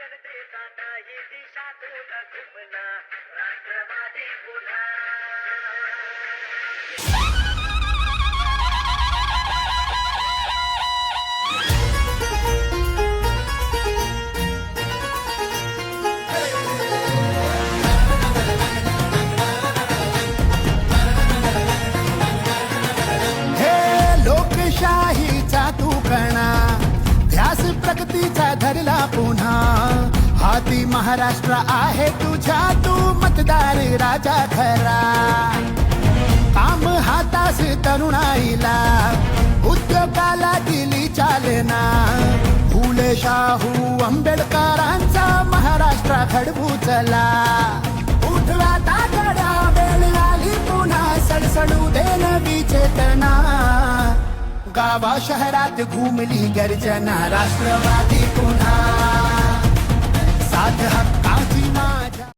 जनतेचा नाही दिशातून घुमला राष्ट्रवादी पुन्हा. प्रगतीचा धरला महाराष्ट्र आहे तुझ्या तू मतदार राजा खरा. काम हातास तरुणाईला उद्योगाला दिली चालना. फुले शाहू आंबेडकरांचा महाराष्ट्र घडवू चला उठवा तागडा वेळ आली पुन्हा सडसडू दे नवी चेतना. गावा शहरात घुमली गर्जना राष्ट्रवादी